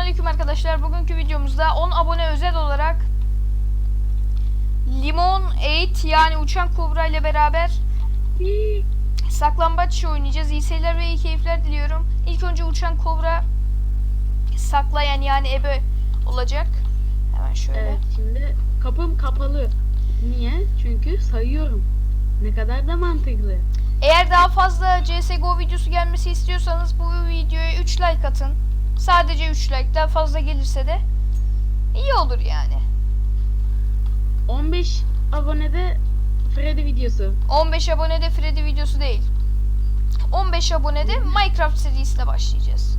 Selamünaleyküm arkadaşlar. Bugünkü videomuzda 10 abone özel olarak Limon 8 yani uçan kobra ile beraber saklambaç oynayacağız. İyi seyirler ve iyi keyifler diliyorum. İlk önce uçan kobra saklayan yani ebe olacak. Hemen şöyle. Evet şimdi kapım kapalı. Niye? Çünkü sayıyorum. Ne kadar da mantıklı. Eğer daha fazla CSGO videosu gelmesi istiyorsanız bu videoya 3 like atın. Sadece 3 like. Daha fazla gelirse de iyi olur yani. 15 abonede Freddy videosu. 15 abonede Freddy videosu değil. 15 abonede Minecraft serisine başlayacağız.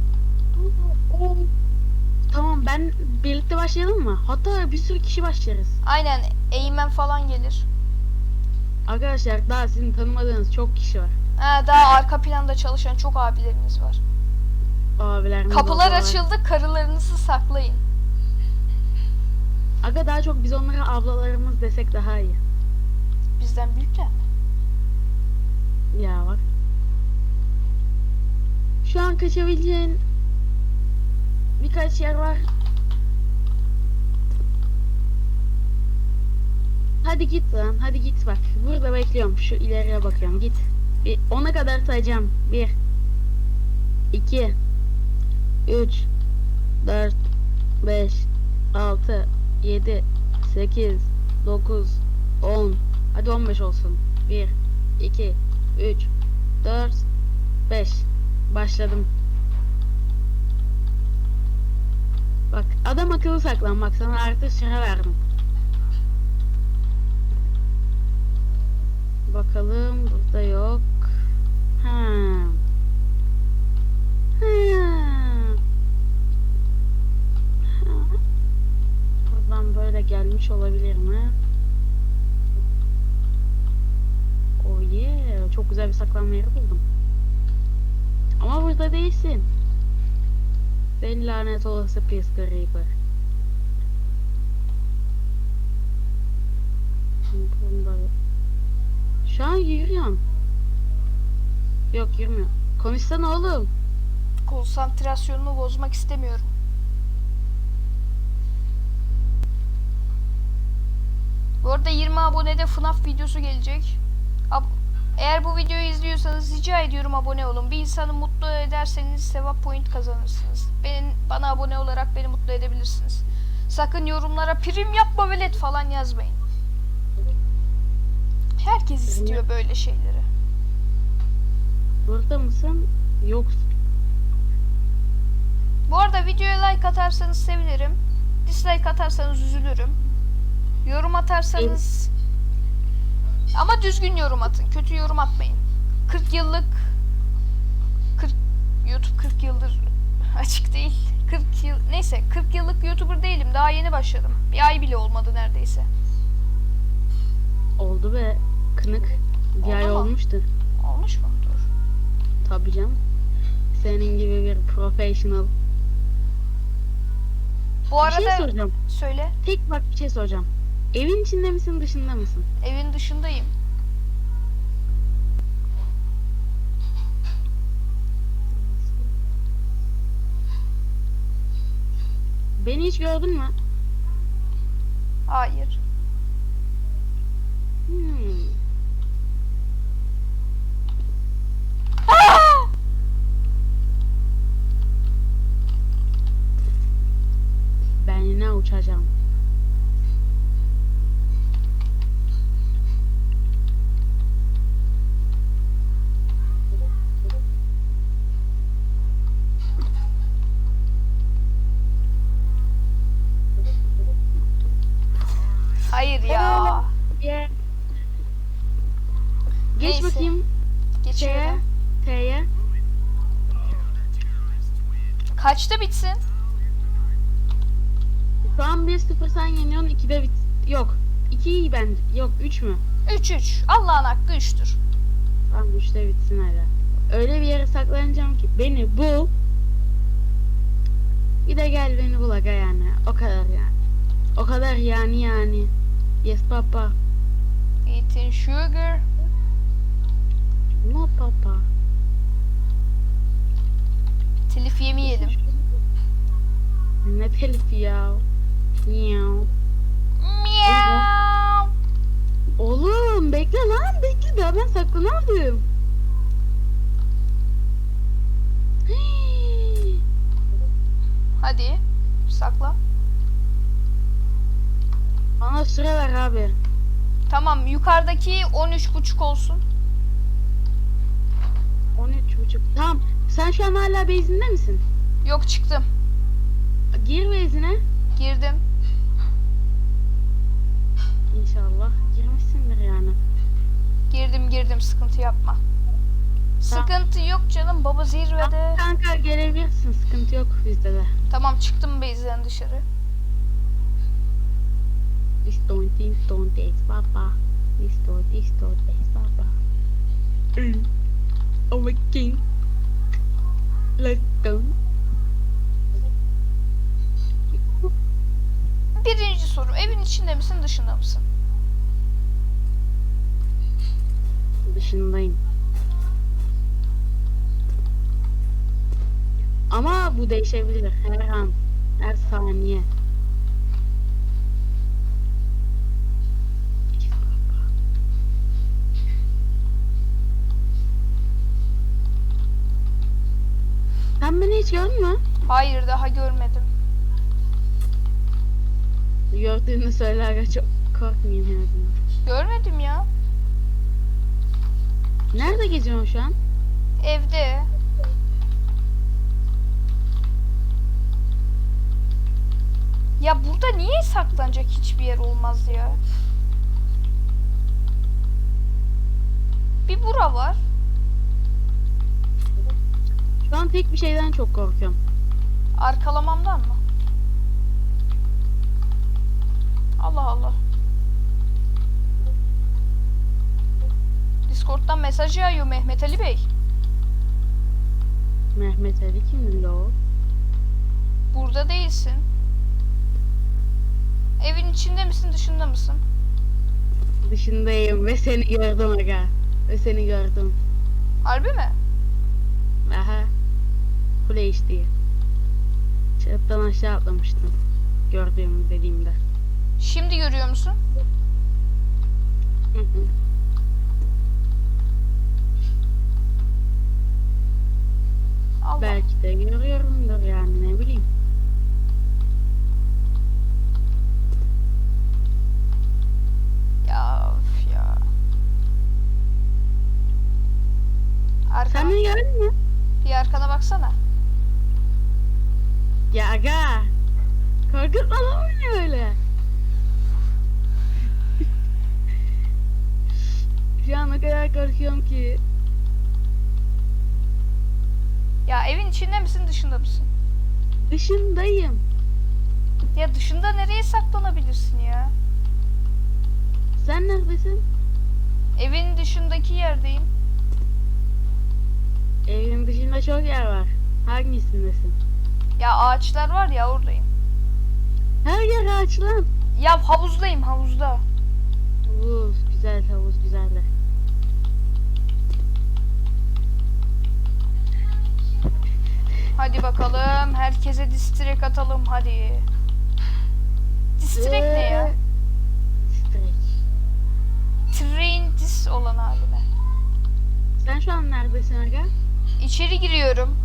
Tamam ben birlikte başlayalım mı? Hatta bir sürü kişi başlarız. Aynen Eymen falan gelir. Arkadaşlar daha sizin tanımadığınız çok kişi var. Ha, daha arka planda çalışan çok abilerimiz var. Abilerimiz Kapılar açıldı karılarınızı saklayın. Aga daha çok biz onlara ablalarımız desek daha iyi. Bizden büyükler mi? Ya bak. Şu an kaçabileceğin birkaç yer var. Hadi git lan. Hadi git bak. Burada bekliyorum. Şu ileriye bakıyorum. Git. Bir ona kadar sayacağım. 1 2 3 4 5 6 7 8 9 10 Hadi 15 olsun. 1 2 3 4 5 Başladım. Bak adam akıllı saklan bak sana artı süre verdim. Bakalım burada yok. Ha. Ha. Gelmiş olabilir mi? Oh yeah. Çok güzel bir saklanma yeri buldum. Ama burada değilsin. Ben lanet olası pis. Bunda... Şu an yürüyorum. Yok yürümüyor. Konuşsana oğlum. Konsantrasyonumu bozmak istemiyorum. Bu arada 20 abonede FNAF videosu gelecek. Ab- Eğer bu videoyu izliyorsanız rica ediyorum abone olun. Bir insanı mutlu ederseniz sevap point kazanırsınız. Ben, bana abone olarak beni mutlu edebilirsiniz. Sakın yorumlara prim yapma velet falan yazmayın. Herkes istiyor böyle şeyleri. Burada mısın? Yoksun. Bu arada videoya like atarsanız sevinirim. Dislike atarsanız üzülürüm. Yorum atarsanız ama düzgün yorum atın. Kötü yorum atmayın. 40 yıllık 40 YouTube 40 yıldır açık değil. 40 yıl neyse 40 yıllık YouTuber değilim. Daha yeni başladım. Bir ay bile olmadı neredeyse. Oldu be. Kınık. Bir ay mu? olmuştu. Olmuş mu? Dur. Tabii canım. Senin gibi bir professional. Bu Bir şey arada soracağım. söyle. Tek bak bir şey soracağım. Evin içinde misin dışında mısın? Evin dışındayım. Beni hiç gördün mü? Hayır. Hmm. Ben yine uçacağım. Kaçta bitsin? Şu an 1-0 sen yeniyorsun 2'de bit. Yok. 2 iyi ben. Yok 3 mü? 3-3. Allah'ın hakkı 3'tür. Tamam 3'te bitsin hadi. Öyle bir yere saklanacağım ki beni bul. Bir de gel beni bul aga yani. O kadar yani. O kadar yani yani. Yes papa. Eating sugar. No papa. Telif yemeyelim. Ne telifi ya? Miau. Miau. Oğlum bekle lan bekle daha ben saklanamadım. Hadi sakla. Bana süre ver abi. Tamam yukarıdaki 13.5 olsun. 13 buçuk. Tamam. Sen şu an hala base'inde misin? Yok çıktım. Girdim sıkıntı yapma. Sıkıntı yok canım baba zirvede. Kanka gelebilirsin. Sıkıntı yok bizde de. Tamam çıktım base'den dışarı. Listo, listo, des papa. Listo, listo, des papa. Mm. Oh my king. Let's go. Birinci soru evin içinde misin dışında mısın? Dışındayım. Ama bu değişebilir her an, her saniye. Sen beni hiç gördün mü? Hayır daha görmedim. Gördüğünü söyle aga çok korkmayayım en azından. Görmedim ya. Nerede geziyorsun şu an? Evde. Ya burada niye saklanacak hiçbir yer olmaz ya? Bir bura var. Şu an tek bir şeyden çok korkuyorum. Arkalamamdan mı? Allah Allah. Discord'dan mesaj yağıyor Mehmet Ali Bey. Mehmet Ali kimdi la o? Burada değilsin. Evin içinde misin dışında mısın? Dışındayım ve seni gördüm aga. Ve seni gördüm. Harbi mi? Aha. Kule içtiği. Çatıdan aşağı atlamıştım. Gördüğüm dediğimde. Şimdi görüyor musun? Hı hı. Allah. Belki de görüyorumdur yani ne bileyim. Ya of ya. Arkana, Sen beni gördün mü? bir arkana baksana. Ya aga. Korkutma lan beni öyle. Şu an o kadar korkuyorum ki. İçinde misin dışında mısın? Dışındayım. Ya dışında nereye saklanabilirsin ya? Sen neredesin? Evin dışındaki yerdeyim. Evin dışında çok yer var. Hangisindesin? Ya ağaçlar var ya oradayım. Her yer ağaç lan. Ya havuzdayım havuzda. Herkese distrek atalım hadi. Distrek ne ya? Strek. Train dis olan haline. Sen şu an neredesin aga? İçeri giriyorum.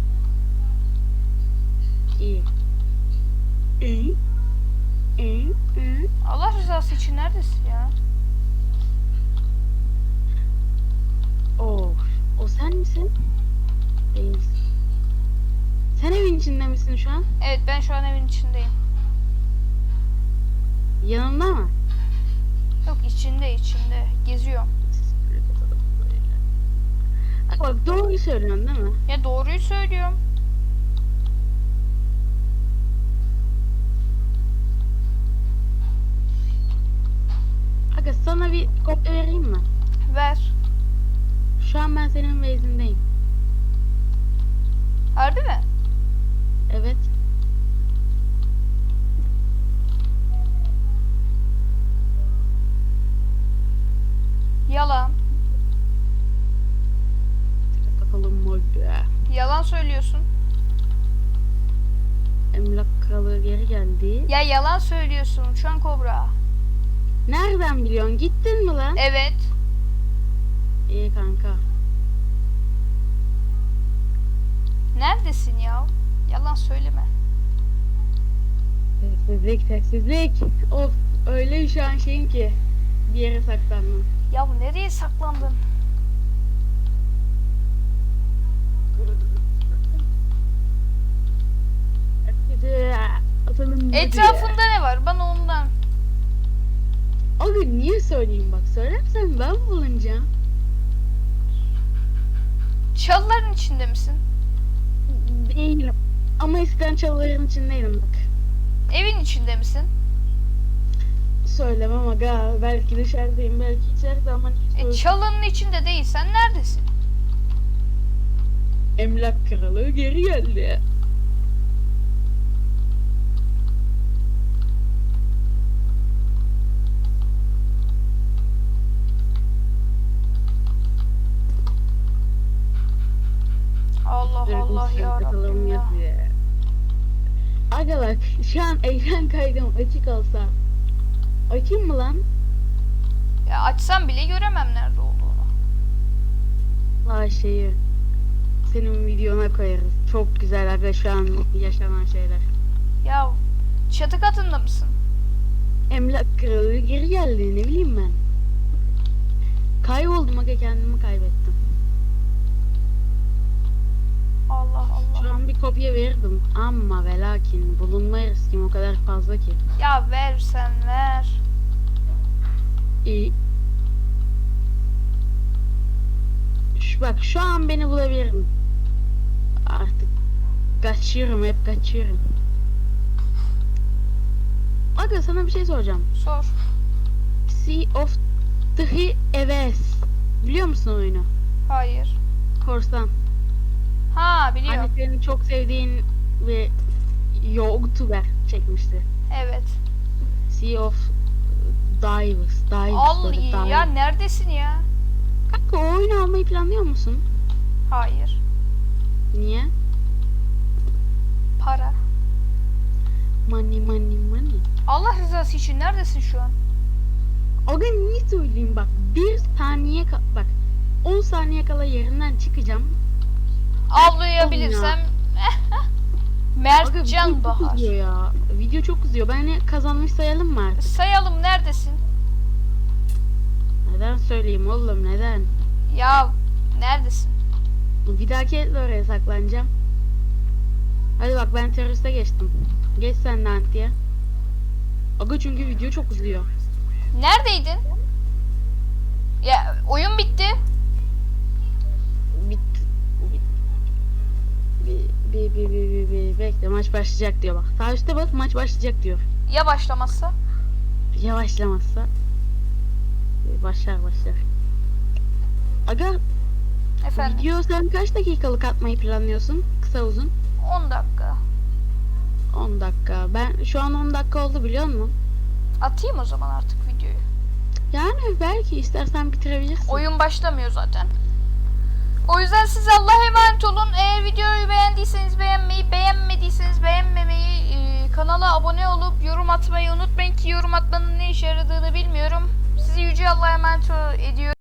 İyi. İyi. İyi. İyi. Allah rızası için neredesin ya? Of. O sen misin? Değilsin. Sen evin içinde misin şu an? Evet ben şu an evin içindeyim. Yanında mı? Yok içinde içinde. Geziyorum. Bak doğru söylüyorsun değil mi? Ya doğruyu söylüyorum. Yalan söylüyorsun. Emlak kralı geri geldi. Ya yalan söylüyorsun uçan kobra. Nereden biliyorsun? Gittin mi lan? Evet. İyi kanka. Neredesin ya? Yalan söyleme. Sessizlik, sessizlik. Of, öyle şu an şeyin ki. Bir yere saklandım. Ya nereye saklandın? Atalım. Etrafında ne var? Bana ondan. Abi niye söyleyeyim bak söylersen ben bulunca. Çalıların içinde misin? Değilim. Ama eskiden çalıların içindeydim bak. Evin içinde misin? Söylemem aga. Belki dışarıdayım, belki içeride ama E, çalının içinde değilsen neredesin? Emlak kralı geri geldi. Allah Allah ya Rabbim ya. Aga bak şu an ekran kaydım açık olsa. Açayım mı lan? Ya açsam bile göremem nerede olduğunu. Ha şeyi. Senin videona koyarız. Çok güzel aga şu an yaşanan şeyler. Ya çatı katında mısın? Emlak kralı geri geldi ne bileyim ben. Kayboldum aga kendimi kaybettim. Allah Şu Allah. an bir kopya verdim ama ve lakin bulunma riskim o kadar fazla ki. Ya versen ver. İyi. Şu, bak şu an beni bulabilirim. Artık kaçıyorum hep kaçıyorum. Aga sana bir şey soracağım. Sor. Sea of Three Eves. Biliyor musun oyunu? Hayır. Korsan. Ha biliyorum. Senin çok sevdiğin bir YouTuber çekmişti. Evet. Sea of Divers. Divers. Al ya neredesin ya? Kanka o oyunu almayı planlıyor musun? Hayır. Niye? Para. Money money money. Allah rızası için neredesin şu an? Aga niye söyleyeyim bak bir saniye bak 10 saniye kala yerinden çıkacağım. Avlayabilirsem. Aga Mertcan çok Bahar. uzuyor ya. Video çok uzuyor. Ben hani kazanmış sayalım mı artık? Sayalım neredesin? Neden söyleyeyim oğlum neden? Ya neredesin? Bir dahaki el oraya saklanacağım. Hadi bak ben teröriste geçtim. Geç sen de antiye. Aga çünkü video çok uzuyor. Neredeydin? Ya oyun bitti. Bit. bit. Bir, bir, bir, bir, bir. Bekle maç başlayacak diyor bak. Sağ üstte bak maç başlayacak diyor. Ya başlamazsa? Yavaşlamazsa e, başlar başlar. Aga Efendim video sen kaç dakikalık atmayı planlıyorsun? Kısa uzun. 10 dakika. 10 dakika. Ben şu an 10 dakika oldu biliyor musun? Atayım o zaman artık videoyu. Yani belki istersen bitirebilirsin. Oyun başlamıyor zaten. O yüzden siz Allah'a emanet olun. Eğer videoyu beğendiyseniz beğenmeyi, beğenmediyseniz beğenmemeyi, e, kanala abone olup yorum atmayı unutmayın ki yorum atmanın ne işe yaradığını bilmiyorum. Sizi yüce Allah'a emanet ediyorum.